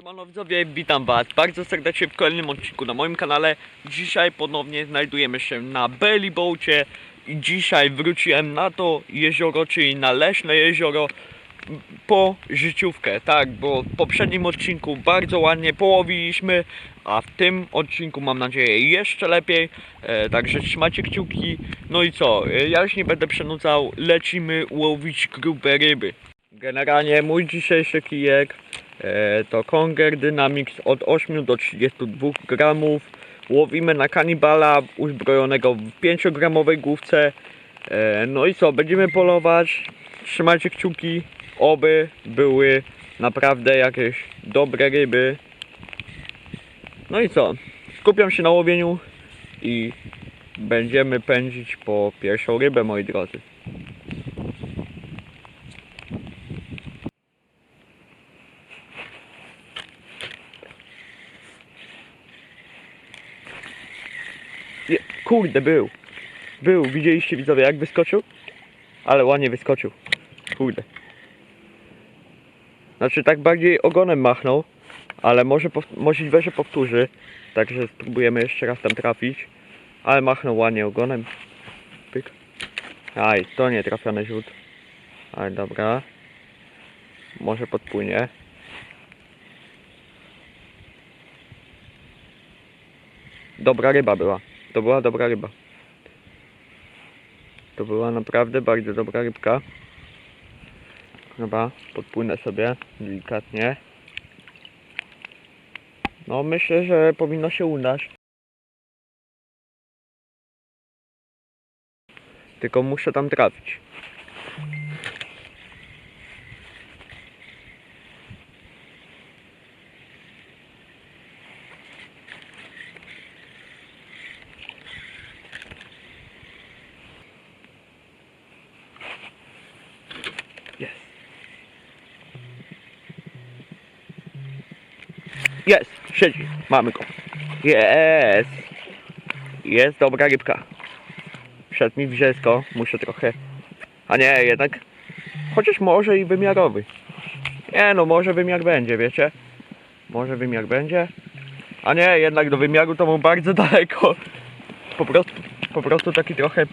Siemano widzowie, witam was bardzo serdecznie w kolejnym odcinku na moim kanale. Dzisiaj ponownie znajdujemy się na Belly Boacie i dzisiaj wróciłem na to jezioro, czyli na Leśne Jezioro po życiówkę, tak, bo w poprzednim odcinku bardzo ładnie połowiliśmy, a w tym odcinku mam nadzieję jeszcze lepiej, e, także trzymajcie kciuki. No i co, e, ja już nie będę przenudzał, lecimy łowić grube ryby. Generalnie mój dzisiejszy kijek to Conger Dynamics od 8 do 32 gramów. Łowimy na kanibala uzbrojonego w 5 gramowej główce. E, no i co, będziemy polować. Trzymajcie kciuki, oby były naprawdę jakieś dobre ryby. No i co, skupiam się na łowieniu i będziemy pędzić po pierwszą rybę, moi drodzy. Kurde, był. Był, widzieliście widzowie jak wyskoczył? Ale ładnie wyskoczył. Kurde. Znaczy tak bardziej ogonem machnął, ale może możliwe, że powtórzy. Także spróbujemy jeszcze raz tam trafić. Ale machnął ładnie ogonem. Pyk. Aj, to nie trafiony rzut. Ale dobra. Może podpłynie. Dobra ryba była. To była dobra ryba. To była naprawdę bardzo dobra rybka. Chyba podpłynę sobie delikatnie. No myślę, że powinno się udać. Tylko muszę tam trafić. Jest, siedzi, mamy go. Jest. Jest dobra rybka. Wszedł mi w rzesko, muszę trochę... A nie, jednak... Chociaż może i wymiarowy. Nie no, może wymiar będzie, wiecie? Może wymiar będzie. A nie, jednak do wymiaru to mu bardzo daleko. Po prostu, po prostu taki trochę...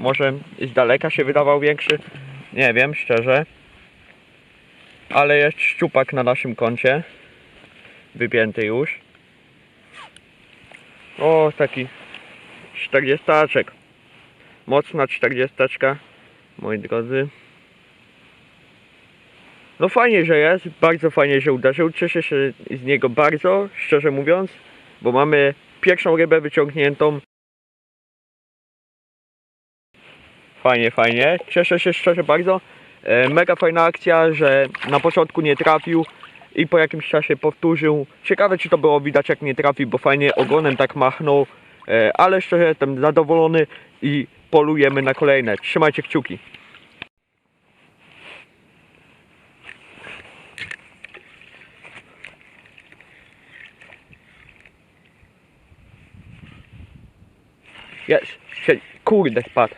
Może z daleka się wydawał większy. Nie wiem, szczerze. Ale jest szczupak na naszym koncie. Wypięty już. O, taki 40 Mocna 40 moi drodzy. No fajnie, że jest, bardzo fajnie, że uderzył. Cieszę się z niego bardzo, szczerze mówiąc, bo mamy pierwszą rybę wyciągniętą. Fajnie, fajnie. Cieszę się szczerze bardzo. E, mega fajna akcja, że na początku nie trafił i po jakimś czasie powtórzył. Ciekawe czy to było widać jak nie trafił, bo fajnie ogonem tak machnął. E, ale szczerze jestem zadowolony i polujemy na kolejne. Trzymajcie kciuki. Jest. Kurde, spadł.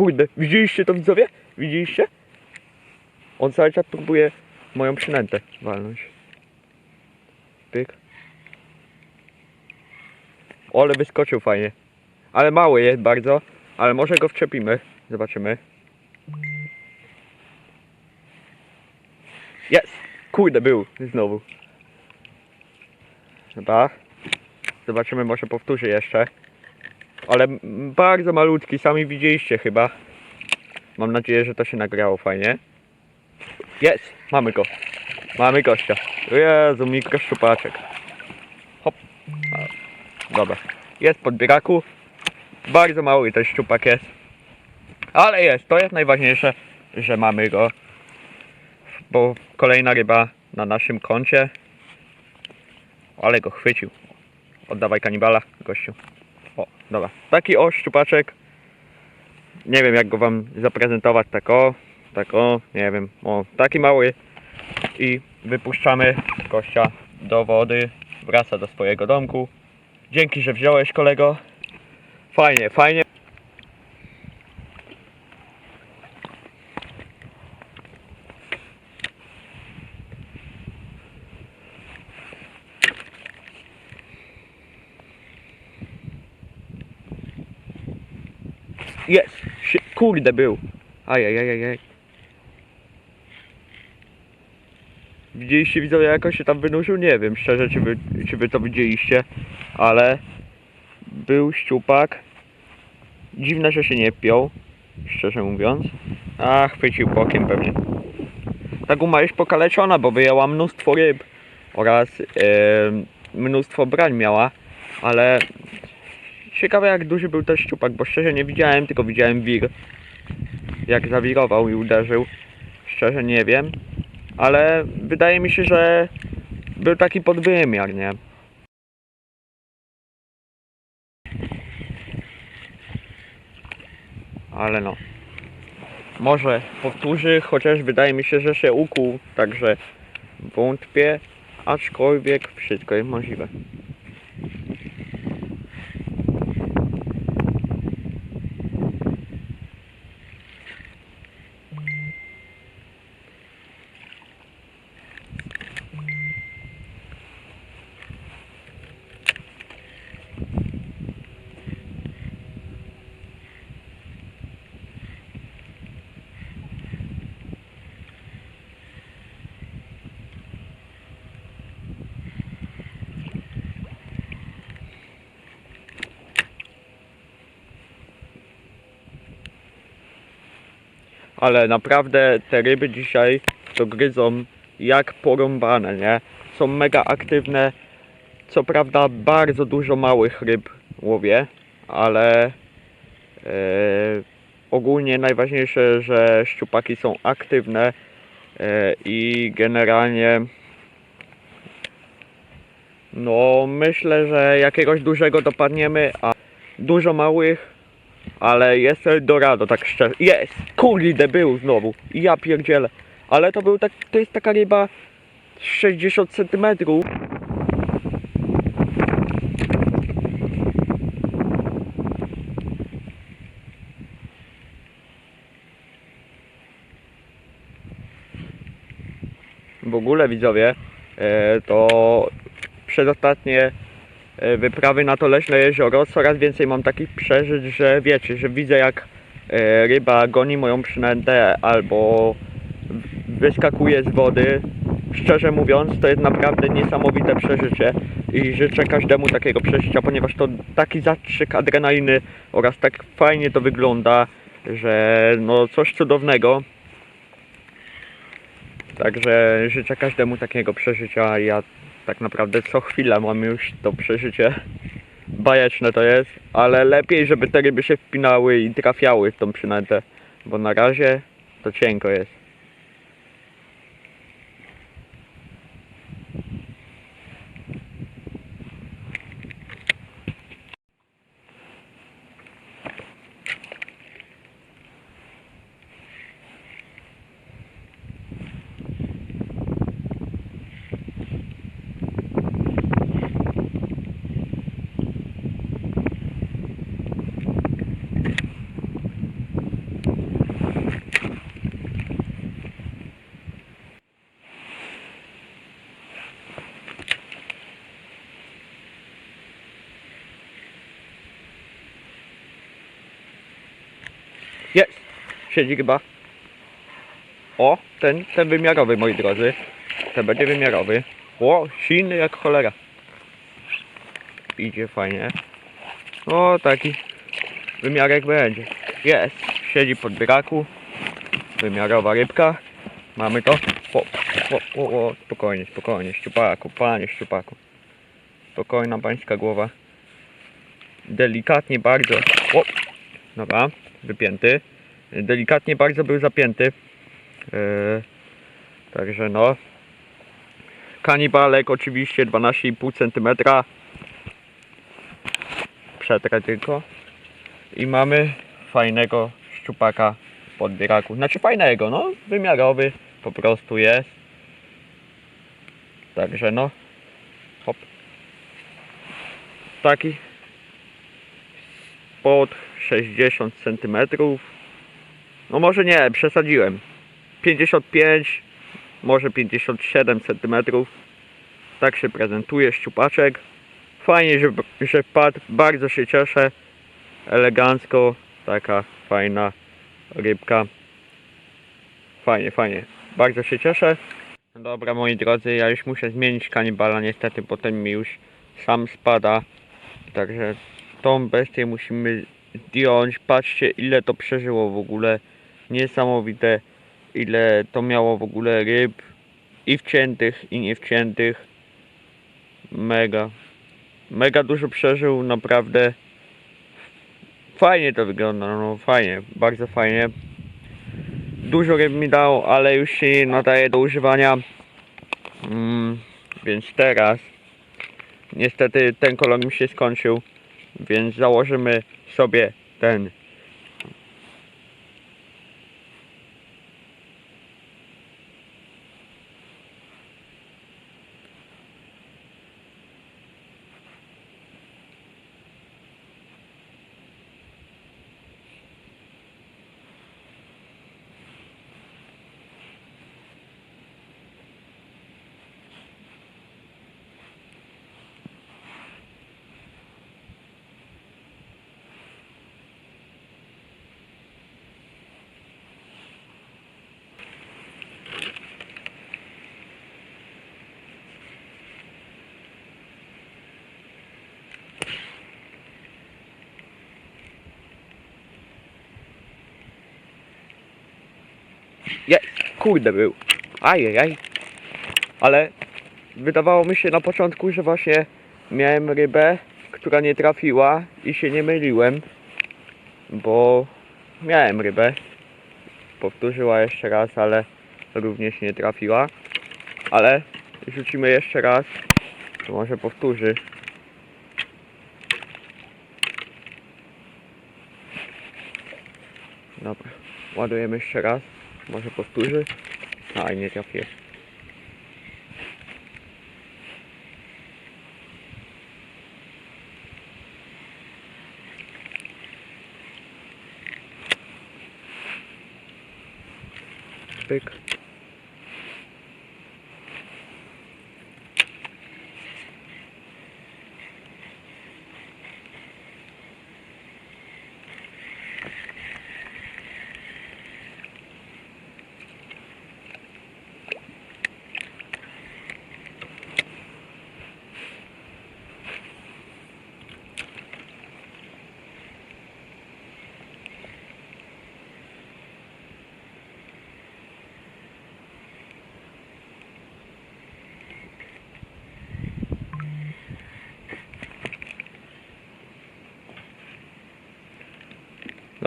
Kurde, widzieliście to widzowie? Widzieliście? On cały czas próbuje moją przynętę walnąć. Pyk. Ole wyskoczył fajnie. Ale mały jest bardzo, ale może go wczepimy. Zobaczymy. Jest! Kurde, był znowu. Dobra. Zobaczymy, może powtórzy jeszcze. Ale bardzo malutki, sami widzieliście chyba. Mam nadzieję, że to się nagrało fajnie. Jest! Mamy go. Mamy gościa. Jezu, mikroszczupaczek. Hop. A, Dobra. Jest pod bieraku. Bardzo mały ten szczupak jest. Ale jest, to jest najważniejsze, że mamy go. Bo kolejna ryba na naszym koncie. Ale go chwycił. Oddawaj kanibala, gościu. O, dobra. Taki o szczupaczek. Nie wiem jak go wam zaprezentować tak o. Tak o, nie wiem. O, taki mały. I wypuszczamy gościa do wody, wraca do swojego domku. Dzięki, że wziąłeś kolego. Fajnie, fajnie. Jest! Sie- Kurde był! Ajajajajaj. Widzieliście widzowie jak on się tam wynurzył? Nie wiem szczerze czy wy, czy wy to widzieliście, ale był szczupak. Dziwne, że się nie piął, szczerze mówiąc. A, chwycił bokiem pewnie. Ta guma jest pokaleczona, bo wyjęła mnóstwo ryb oraz e, mnóstwo brań miała, ale ciekawe jak duży był ten szczupak, bo szczerze nie widziałem, tylko widziałem wir. Jak zawirował i uderzył. Szczerze nie wiem, ale wydaje mi się, że był taki podwymiar, nie? Ale no. Może powtórzy, chociaż wydaje mi się, że się ukuł, także wątpię, aczkolwiek wszystko jest możliwe. Ale naprawdę te ryby dzisiaj to gryzą jak porąbane, nie? Są mega aktywne. Co prawda bardzo dużo małych ryb łowię, ale e, ogólnie najważniejsze, że szczupaki są aktywne e, i generalnie no myślę, że jakiegoś dużego dopadniemy, a dużo małych ale jest Eldorado, tak szczerze. Jest! Kurde, był znowu. Ja pierdzielę. Ale to był tak, to jest taka ryba 60 cm. W ogóle widzowie, e, to przedostatnie wyprawy na to leśne jezioro coraz więcej mam takich przeżyć, że wiecie, że widzę jak e, ryba goni moją przynętę albo wyskakuje z wody. Szczerze mówiąc, to jest naprawdę niesamowite przeżycie i życzę każdemu takiego przeżycia, ponieważ to taki zastrzyk adrenaliny oraz tak fajnie to wygląda, że no coś cudownego. Także życzę każdemu takiego przeżycia. Ja tak naprawdę co chwilę mam już to przeżycie. Bajeczne to jest, ale lepiej, żeby te ryby się wpinały i trafiały w tą przynętę, bo na razie to cienko jest. Jest! Siedzi chyba. O, ten, ten wymiarowy, moi drodzy. Ten będzie wymiarowy. O, silny jak cholera. Idzie fajnie. O, taki wymiarek będzie. Jest! Siedzi pod braku. Wymiarowa rybka. Mamy to. O, o, o, o, spokojnie, spokojnie, szczupaku, panie szczupaku. Spokojna pańska głowa. Delikatnie bardzo. O, dobra, wypięty. Delikatnie bardzo był zapięty. Yy, także no. Kanibalek oczywiście 12,5 cm. Przetrę tylko. I mamy fajnego szczupaka podbieraku. Znaczy fajnego, no wymiarowy po prostu jest. Także no. Hop. Taki. Pod 60 cm. No może nie, przesadziłem. 55, może 57 cm. Tak się prezentuje szczupaczek. Fajnie, że, że padł. Bardzo się cieszę. Elegancko. Taka fajna rybka. Fajnie, fajnie. Bardzo się cieszę. Dobra moi drodzy, ja już muszę zmienić kanibala niestety, potem mi już sam spada. Także tą bestię musimy zdjąć. Patrzcie ile to przeżyło w ogóle. Niesamowite ile to miało w ogóle ryb. I wciętych i niewciętych. Mega. Mega dużo przeżył, naprawdę. Fajnie to wygląda, no fajnie, bardzo fajnie. Dużo ryb mi dał, ale już się nie nadaje do używania. Mm, więc teraz niestety ten kolor mi się skończył, więc założymy sobie ten. Je, kurde był. Ajajaj. Ale wydawało mi się na początku, że właśnie miałem rybę, która nie trafiła i się nie myliłem, bo miałem rybę. Powtórzyła jeszcze raz, ale również nie trafiła. Ale rzucimy jeszcze raz, to może powtórzy. Dobra, ładujemy jeszcze raz. Może powtórzy? A, nie trafię. Pyk.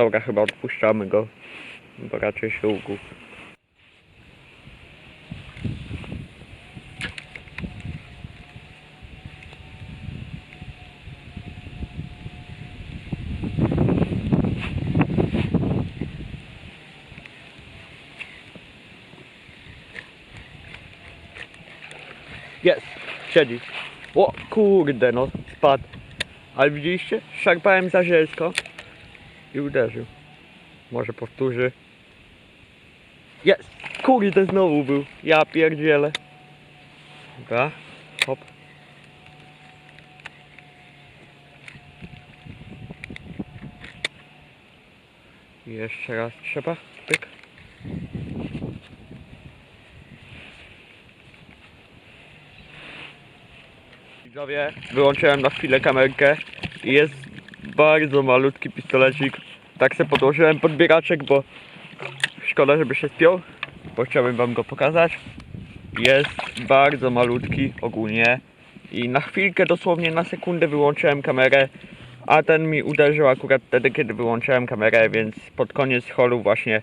Dobra, chyba odpuszczamy go. Bo raczej się ugł. Jest, siedzi. O kurde no, spadł. Ale widzieliście? Szarpałem za zielsko i uderzył. Może powtórzy. Jest! Kurde znowu był. Ja pierdzielę. Dobra. Hop. Jeszcze raz trzeba. Pyk. Widzowie, wyłączyłem na chwilę kamerkę i jest bardzo malutki pistolecik. Tak se podłożyłem podbieraczek, bo szkoda, żeby się spiął, bo chciałbym wam go pokazać. Jest bardzo malutki ogólnie i na chwilkę, dosłownie na sekundę wyłączyłem kamerę, a ten mi uderzył akurat wtedy, kiedy wyłączyłem kamerę, więc pod koniec holu właśnie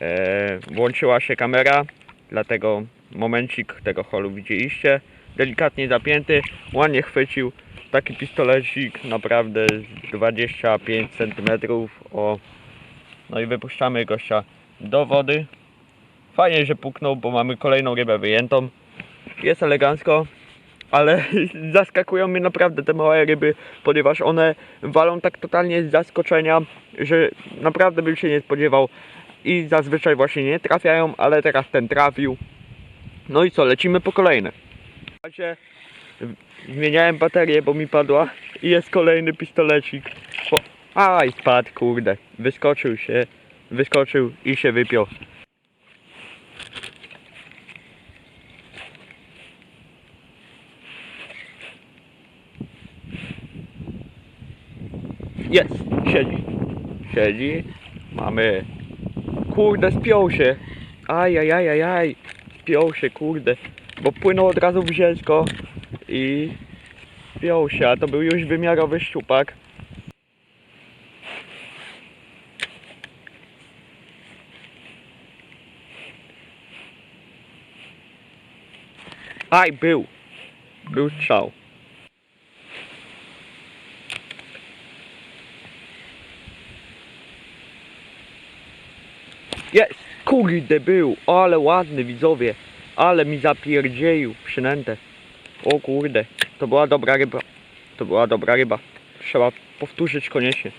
e, włączyła się kamera, dlatego momencik tego holu widzieliście. Delikatnie zapięty, ładnie chwycił, taki pistolecik naprawdę z 25 cm o no i wypuszczamy gościa do wody fajnie, że puknął, bo mamy kolejną rybę wyjętą jest elegancko, ale zaskakują mnie naprawdę te małe ryby, ponieważ one walą tak totalnie z zaskoczenia, że naprawdę bym się nie spodziewał i zazwyczaj właśnie nie trafiają, ale teraz ten trafił. No i co, lecimy po kolejne. Zmieniałem baterię, bo mi padła i jest kolejny pistolecik. O, aj, spadł, kurde. Wyskoczył się, wyskoczył i się wypiął. Jest, siedzi. Siedzi. Mamy. Kurde, spiął się. Aj, aj, aj, aj, aj. Spiął się, kurde. Bo płynął od razu w zielsko i spiął się, a to był już wymiarowy szczupak. Aj, był. Był strzał. Jest! Kurde, był! Ale ładny, widzowie! Ale mi zapierdzieju przynętę. O kurde, to była dobra ryba. To była dobra ryba. Trzeba powtórzyć koniecznie.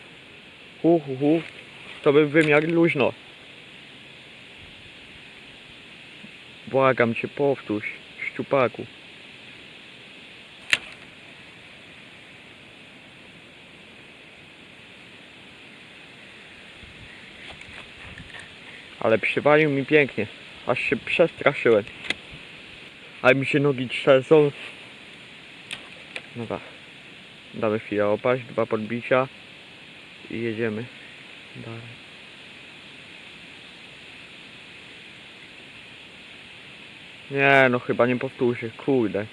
Hu, hu, hu. To był wymiar luźno. Błagam cię, powtórz, szczupaku. Ale przywalił mi pięknie. Aż się przestraszyłem. A mi się nogi trzęsą. Dobra. Damy chwilę opaść, dwa podbicia i jedziemy dalej. Nie, no chyba nie powtórzy, kurde.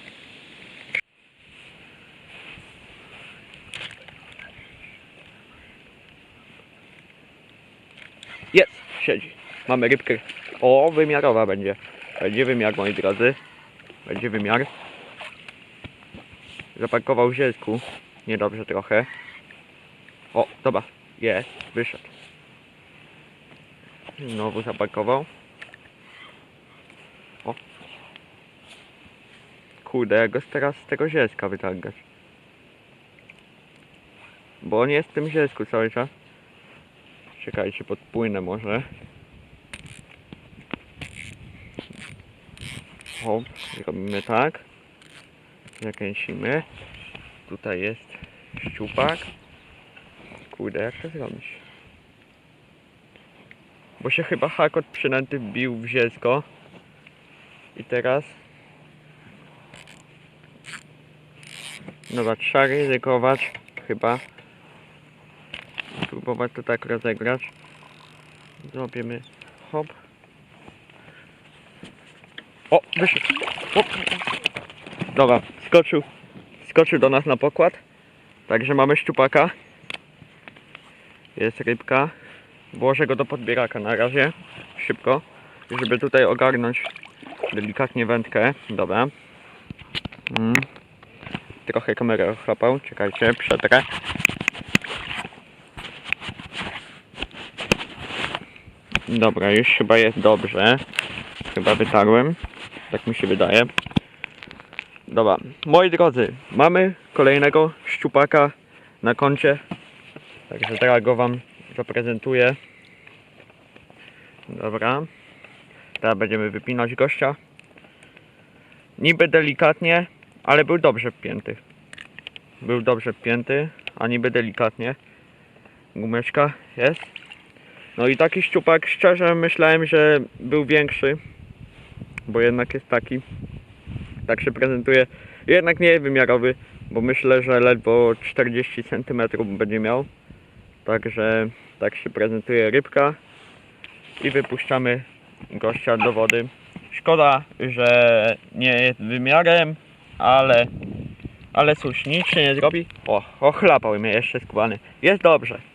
Jest, siedzi. Mamy rybkę. O, wymiarowa będzie. Będzie wymiar, moi drodzy. Będzie wymiar. Zapakował w zielsku. Niedobrze trochę. O, dobra. Jest. Wyszedł. Znowu zapakował. O. Kurde, jak go teraz z tego zielska wytargać. Bo on jest w tym zielsku cały czas. Czekajcie, podpłynę może. O, robimy tak. Zakręcimy. Tutaj jest szczupak. Kurde, jak to zrobić? Bo się chyba hak od przynęty wbił w zielsko. I teraz... Dobra, trzeba ryzykować. Chyba. Spróbować to tak rozegrać. Zrobimy hop. O, Dobra, skoczył. Skoczył do nas na pokład. Także mamy szczupaka. Jest rybka. Włożę go do podbieraka na razie. Szybko. Żeby tutaj ogarnąć delikatnie wędkę. Dobra. Mm. Trochę kamerę ochlapał. Czekajcie, przetrę. Dobra, już chyba jest dobrze. Chyba wytarłem. Tak mi się wydaje. Dobra, moi drodzy, mamy kolejnego szczupaka na koncie. Także teraz go wam zaprezentuję. Dobra. Teraz będziemy wypinać gościa. Niby delikatnie, ale był dobrze wpięty. Był dobrze wpięty, a niby delikatnie. Gumeczka jest. No i taki szczupak, szczerze myślałem, że był większy, bo jednak jest taki. Tak się prezentuje. Jednak nie jest wymiarowy, bo myślę, że ledwo 40 cm będzie miał. Także tak się prezentuje rybka. I wypuszczamy gościa do wody. Szkoda, że nie jest wymiarem, ale ale cóż, nic się nie zrobi. O, ochlapał mnie jeszcze skubany. Jest dobrze.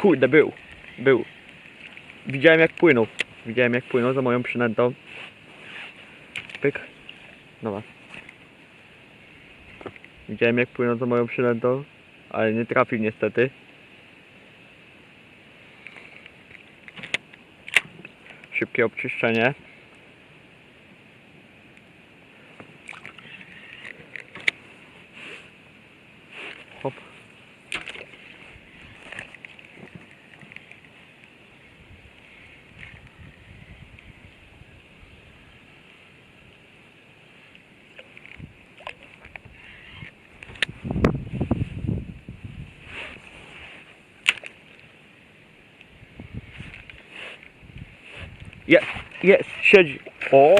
Kurde, był. Był. Widziałem jak płynął. Widziałem jak płynął za moją przynętą. Pyk. Dobra. Widziałem jak płynął za moją przynętą, ale nie trafił niestety. Szybkie obczyszczenie. Jest, siedzi. O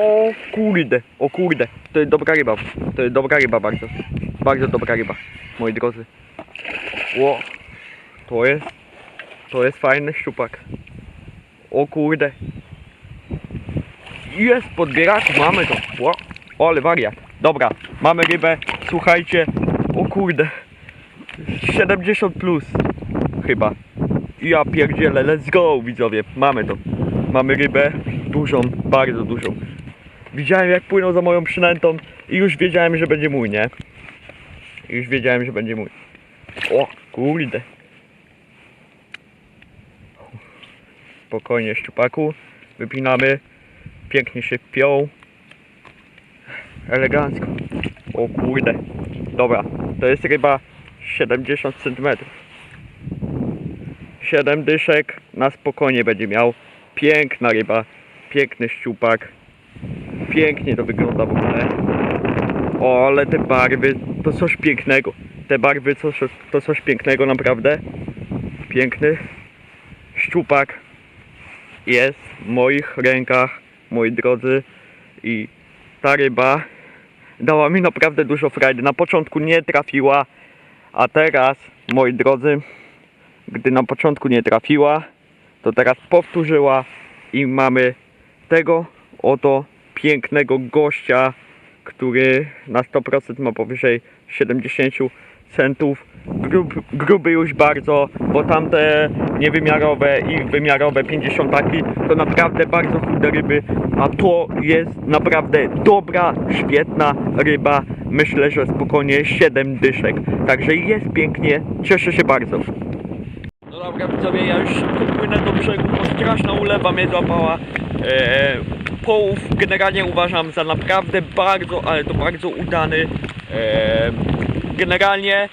kurde, o kurde. To jest dobra ryba. To jest dobra ryba bardzo. Bardzo dobra ryba, moi drodzy. Ło, to jest, to jest fajny szczupak. O kurde. Jest, podbieraku, mamy to. O, ale wariat. Dobra, mamy rybę, słuchajcie. O kurde. 70 plus. Chyba. Ja pierdzielę, let's go widzowie, mamy to. Mamy rybę, dużą, bardzo dużą. Widziałem jak płynął za moją przynętą i już wiedziałem, że będzie mój, nie? Już wiedziałem, że będzie mój. O, kurde. Spokojnie, szczupaku. Wypinamy. Pięknie się piął. Elegancko. O kurde. Dobra, to jest ryba 70 cm. 7 dyszek na spokojnie będzie miał. Piękna ryba, piękny szczupak. Pięknie to wygląda w ogóle. O, ale te barwy to coś pięknego. Te barwy to, to coś pięknego naprawdę. Piękny szczupak jest w moich rękach, moi drodzy. I ta ryba dała mi naprawdę dużo frajdy. Na początku nie trafiła, a teraz, moi drodzy, gdy na początku nie trafiła, to teraz powtórzyła i mamy tego oto pięknego gościa, który na 100% ma powyżej 70 centów. Grub, gruby już bardzo, bo tamte niewymiarowe i wymiarowe 50 to naprawdę bardzo chude ryby, a to jest naprawdę dobra, świetna ryba. Myślę, że spokojnie 7 dyszek. Także jest pięknie, cieszę się bardzo. No dobra widzowie, ja już płynę do brzegu, bo straszna ulewa mnie złapała. Eee, połów generalnie uważam za naprawdę bardzo, ale to bardzo udany. Eee, generalnie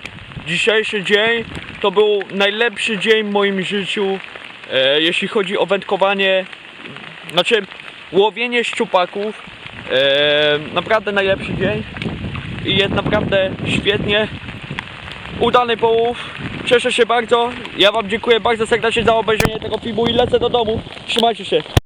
dzisiejszy dzień to był najlepszy dzień w moim życiu, eee, jeśli chodzi o wędkowanie, znaczy łowienie szczupaków. Naprawdę najlepszy dzień i jest naprawdę świetnie udany połów. Cieszę się bardzo. Ja Wam dziękuję bardzo serdecznie za obejrzenie tego filmu i lecę do domu. Trzymajcie się.